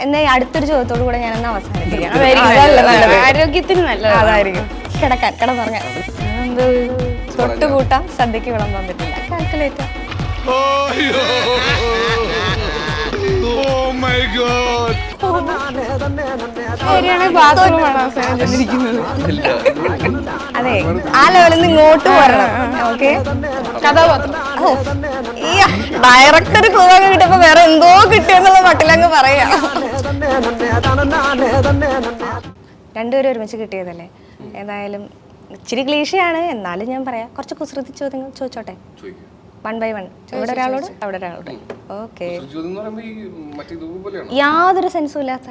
എന്നാ ഈ അടുത്തൊരു ചോദ്യത്തോടു കൂടെ അവസാനിപ്പിക്കാം. അതല്ല നല്ലത്. നല്ലത്. ആരോഗ്യത്തിന് നല്ലത്. അതായിരിക്കും. കിടക്കാൻ കിടന്നുറങ്ങാൻ തൊട്ട് കൂട്ടാം സദ്യക്ക് വിളമ്പാൻ പറ്റില്ല കാൽക്കുലേറ്റർ ശരിയാണ്! ബാത്റൂമാണ് അവസാനം ചെന്നിരിക്കുന്നത് അതെ ആ ലെവലിൽ നിന്ന് ഇങ്ങോട്ട് വരണം. ഓക്കെ കഥാപാത്രം. ഡയറക്ടർ കൂവാൻ കിട്ടിയപ്പോ വേറെ എന്തോ കിട്ടിയെന്നുള്ള മട്ടിലങ്ങ് പറയാ. രണ്ടുപേരും ഒരുമിച്ച് കിട്ടിയതല്ലേ? ഏതായാലും ഇച്ചിരി ക്ലീശയാണ്. എന്നാലും ഞാൻ പറയാം കുറച്ച് കുസൃതി ചോദ്യങ്ങൾ ചോദിച്ചോട്ടെ? ചോദിക്കും. വൺ ബൈ വൺ ഇവിടെ ഒരാളോട്? അവിടെ ഒരാളോട്. ഓക്കെ ചോദ്യം എന്ന് പറയുമ്പോ ഈ മറ്റേ ഇതുപോലെയാണ് യാതൊരു സെൻസും ഇല്ലാത്ത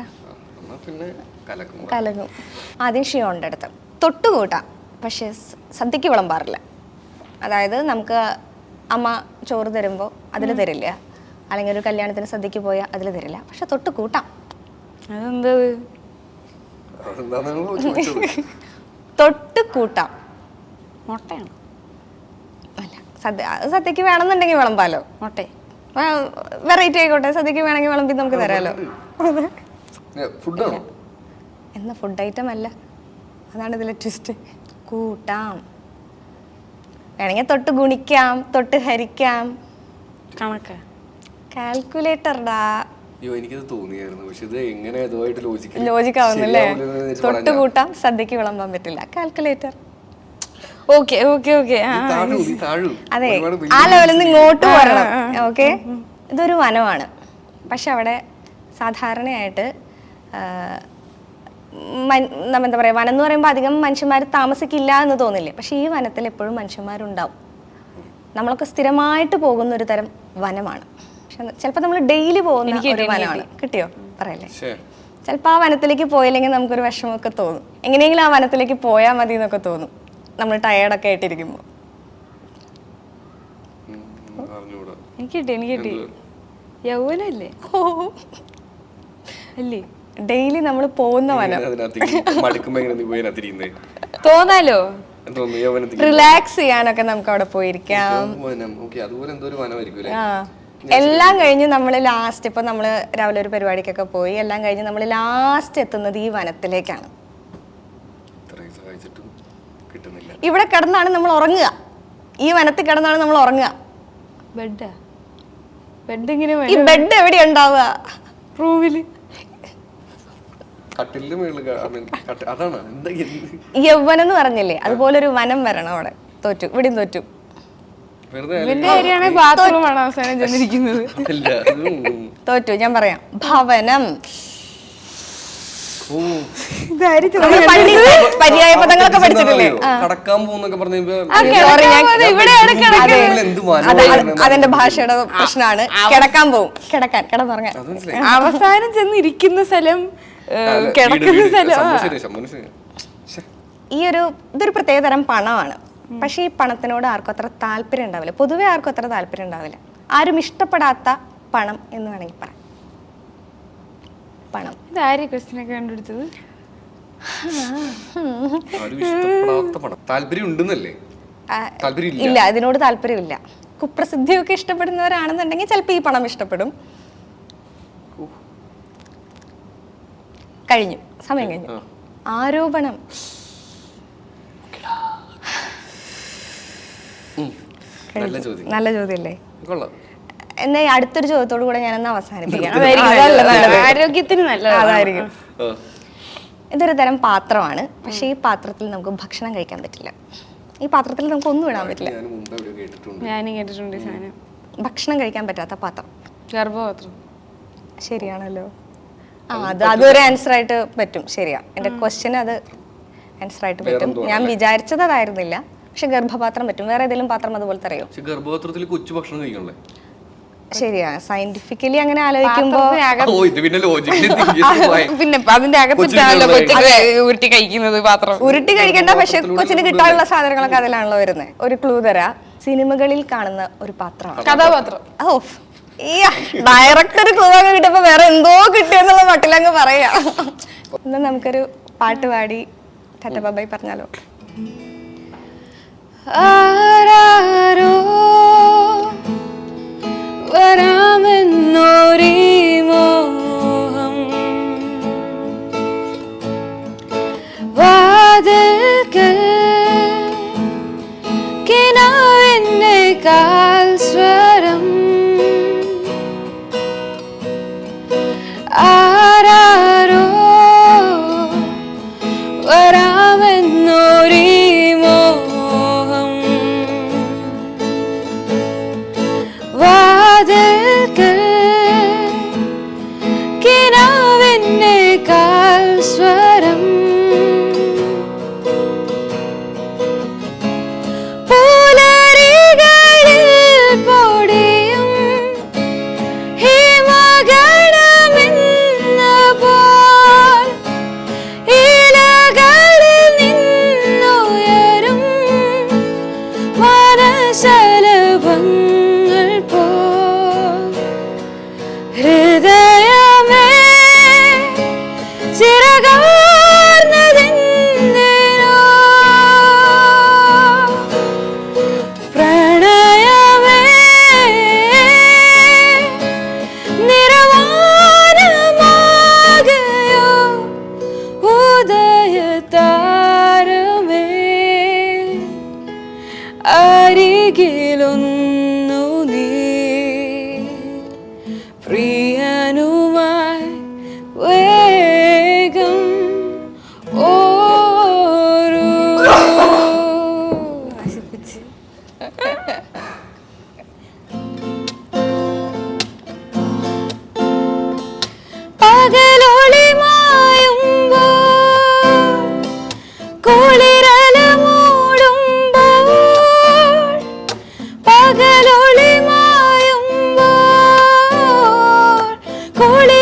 കലകും ആദ്യം അടുത്ത്. തൊട്ടുകൂട്ടാം. പക്ഷേ സദ്യക്ക് വിളമ്പാറില്ല അതായത് നമുക്ക് അമ്മ ചോറ് തരുമ്പോൾ അതിൽ തരില്ല. അല്ലെങ്കിൽ ഒരു കല്യാണത്തിന് സദ്യക്ക് പോയാൽ അതിൽ തരില്ല. പക്ഷെ തൊട്ട് കൂട്ടാം. അതെന്താ? തൊട്ട് കൂട്ടാം. മുട്ടയാണ്? അല്ല സദ്യ അത് സദ്യക്ക് വേണമെന്നുണ്ടെങ്കിൽ വിളമ്പാലോ മുട്ടേ. വെറൈറ്റി ആയിക്കോട്ടെ. സദ്യക്ക് വേണമെങ്കിൽ വിളമ്പി നമുക്ക് തരാലോ? എന്ന ഫുഡ് ഐറ്റം അല്ല. അതാണ് ഇതിലെ ട്വിസ്റ്റ് കൂട്ടാം. വേണമെങ്കിൽ തൊട്ട് ഗുണിക്കാം തൊട്ട് ഹരിക്കാം. കണക്ക്. കാൽക്കുലേറ്റർടാ അയ്യോ എനിക്കത് തോന്നിയായിരുന്നു. പക്ഷെ ഇത് എങ്ങനെ ഇതുമായിട്ട് ലോജിക്കൽ ലോജിക് ആവുന്നല്ലേ? തൊട്ട് കൂട്ടാം സദ്യക്ക് വിളമ്പാൻ പറ്റില്ല. കാൽക്കുലേറ്റർ ഓക്കെ ഓക്കെ ഓക്കെ അതെ ആ ലെവലിൽ നിന്ന് ഇങ്ങോട്ട് വരണം. ഓക്കെ ഇതൊരു വനമാണ്. പക്ഷെ അവിടെ സാധാരണയായിട്ട് എന്താ പറയുക വനം എന്ന് പറയുമ്പോൾ അധികം മനുഷ്യന്മാർ താമസിക്കില്ല എന്ന് തോന്നില്ലേ? പക്ഷെ ഈ വനത്തിൽ എപ്പോഴും മനുഷ്യന്മാരുണ്ടാവും. നമ്മളൊക്കെ സ്ഥിരമായിട്ട് പോകുന്ന ഒരു തരം വനമാണ്. പക്ഷെ ചിലപ്പോൾ നമ്മൾ ഡെയിലി പോകുന്ന ഒരു വനമാണ്. കിട്ടിയോ? പറയല്ലേ. ചിലപ്പോൾ ആ വനത്തിലേക്ക് പോയില്ലെങ്കിൽ നമുക്കൊരു വിഷമമൊക്കെ തോന്നും. എങ്ങനെയെങ്കിലും ആ വനത്തിലേക്ക് പോയാൽ മതി എന്നൊക്കെ തോന്നും. നമ്മൾ ടയേർഡൊക്കെ ആയിട്ടിരിക്കുമ്പോൾ എനിക്ക് കിട്ടി എനിക്ക് കിട്ടി. യൗവനല്ലേ? അല്ലേ? ഡെയിലി നമ്മൾ പോകുന്ന വനം. തോന്നാലോ? റിലാക്സ് ചെയ്യാനൊക്കെ നമുക്ക് അവിടെ പോയിരിക്കാം എല്ലാം കഴിഞ്ഞ് നമ്മൾ ലാസ്റ്റ് ഇപ്പൊ നമ്മൾ രാവിലെ ഒരു പരിപാടിക്കൊക്കെ പോയി. എല്ലാം കഴിഞ്ഞ് നമ്മൾ ലാസ്റ്റ് എത്തുന്നത് ഈ വനത്തിലേക്കാണ്. ഇത്രയും സഹായിച്ചിട്ടും കിട്ടുന്നില്ല. ഇവിടെ കിടന്നാണ് നമ്മൾ ഉറങ്ങുക. ഈ വനത്തിൽ കിടന്നാണ് നമ്മൾ ഉറങ്ങുക. ബെഡ് ബെഡ് ഇങ്ങനെ ഈ ബെഡ് എവിടെ ഉണ്ടാവുക റൂമിൽ കട്ടിലിന്റെ മേളിൽ അതാണ്. എന്താ എന്ത്? യൗവനം എന്ന് പറഞ്ഞില്ലേ? അതുപോലെ ഒരു വനം വരണം അവിടെ. തോറ്റു. ഇവിടെയും തോറ്റു. വെറുതെ ബാത്റൂമാണ് അവസാനം ചെന്നിരിക്കുന്നത്. അല്ല അതും തോറ്റു. ഞാൻ പറയാം. ഭവനം. പര്യായ പദങ്ങളൊക്കെ പഠിച്ചിട്ടില്ലേ? എന്താ അറിയോ? കടക്കാൻ പോകുന്നൊക്കെ അതെന്റെ ഭാഷയുടെ പ്രശ്നമാണ്. കിടക്കാൻ പോകും കിടക്കാൻ കിടന്നുറങ്ങാൻ പറഞ്ഞ അവസാനം ചെന്ന് ഇരിക്കുന്ന സ്ഥലം കിടക്കുന്ന സ്ഥലം. ഈ ഒരു ഇതൊരു പ്രത്യേക തരം പണമാണ്. പക്ഷേ ഈ പണത്തിനോട് ആർക്കും അത്ര താല്പര്യം ഉണ്ടാവില്ല. പൊതുവെ ആർക്കും അത്ര താല്പര്യം ഉണ്ടാവില്ല. ആരും ഇഷ്ടപ്പെടാത്ത പണം എന്ന് വേണമെങ്കിൽ പറയാം. പണം. ഇതാര് ക്വസ്റ്റിനെ കണ്ടുപിടിച്ചത്? ആരും ഇഷ്ടപ്പെടാത്ത പണം. താല്പര്യം ഉണ്ടെന്നല്ലേ? ആ, താല്പര്യം ഇല്ല ഇല്ല ഇതിനോട് താല്പര്യമില്ല. കുപ്രസിദ്ധിയൊക്കെ ഇഷ്ടപ്പെടുന്നവരാണെന്നുണ്ടെങ്കിൽ ചിലപ്പോൾ ഈ പണം ഇഷ്ടപ്പെടും. കഴിഞ്ഞു. സമയം കഴിഞ്ഞു. ആ. ആരോപണം. ഉം. നല്ല ചോദ്യം. നല്ല ചോദ്യമല്ലേ കൊള്ളാം. എന്നാ ഈ അടുത്തൊരു ചോദ്യത്തോടു കൂടെ ഞാൻ അവസാനിപ്പിക്കാം. അതായിരിക്കും അതല്ല നല്ലത്. നല്ലത്. ആരോഗ്യത്തിന് നല്ലത്. അതായിരിക്കും. ആ. ഇതൊരു തരം പാത്രമാണ്. പക്ഷെ ഈ പാത്രത്തിൽ നമുക്ക് ഭക്ഷണം കഴിക്കാൻ പറ്റില്ല. ഈ പാത്രത്തിൽ നമുക്ക് ഒന്നും ഇടാൻ പറ്റില്ല. ഞാനും കേട്ടിട്ടുണ്ട്. സാധനം. ഭക്ഷണം കഴിക്കാൻ പറ്റാത്ത പാത്രം. ഗർഭപാത്രം. ശരിയാണല്ലോ. ആ അത് അതൊരു ആൻസർ ആയിട്ട് പറ്റും. ശരിയാ. എന്റെ ക്വസ്റ്റ്യൻ അത് ആൻസർ ആയിട്ട് പറ്റും. ഞാൻ വിചാരിച്ചത് അതായിരുന്നില്ല. പക്ഷെ ഗർഭപാത്രം പറ്റും. വേറെ ഏതെങ്കിലും പാത്രം അതുപോലെ അറിയോ? ഗർഭപാത്രത്തിൽ കൊച്ചു ഭക്ഷണം കഴിക്കണല്ലേ? ശരിയാ. സയന്റിഫിക്കലി അങ്ങനെ ആലോചിക്കുമ്പോ ഓ ഇത് പിന്നെ ലോജിക്കലി പിന്നെ അതിന്റെ അകത്തിട്ടാണല്ലോ ഉരുട്ടി കഴിക്കുന്നത് പാത്രം. ഉരുട്ടി കഴിക്കണ്ട പക്ഷെ കൊച്ചിന് കിട്ടാനുള്ള സാധനങ്ങളൊക്കെ അതിലാണല്ലോ വരുന്നത് ഒരു ക്ലൂ തരാ. സിനിമകളിൽ കാണുന്ന ഒരു പാത്രം കഥാപാത്രം. ഓ ഡയറക്ടർ ക്ലൂ ഒക്കെ കിട്ടിയപ്പോ വേറെ എന്തോ കിട്ടിയെന്നുള്ള മട്ടിലങ്ങ് പറയാ. എന്നാ നമുക്കൊരു പാട്ട് പാടി തറ്റബാബായി പറഞ്ഞാലോ. ആരാരോ but I'm in no Three ಕೋಳಿ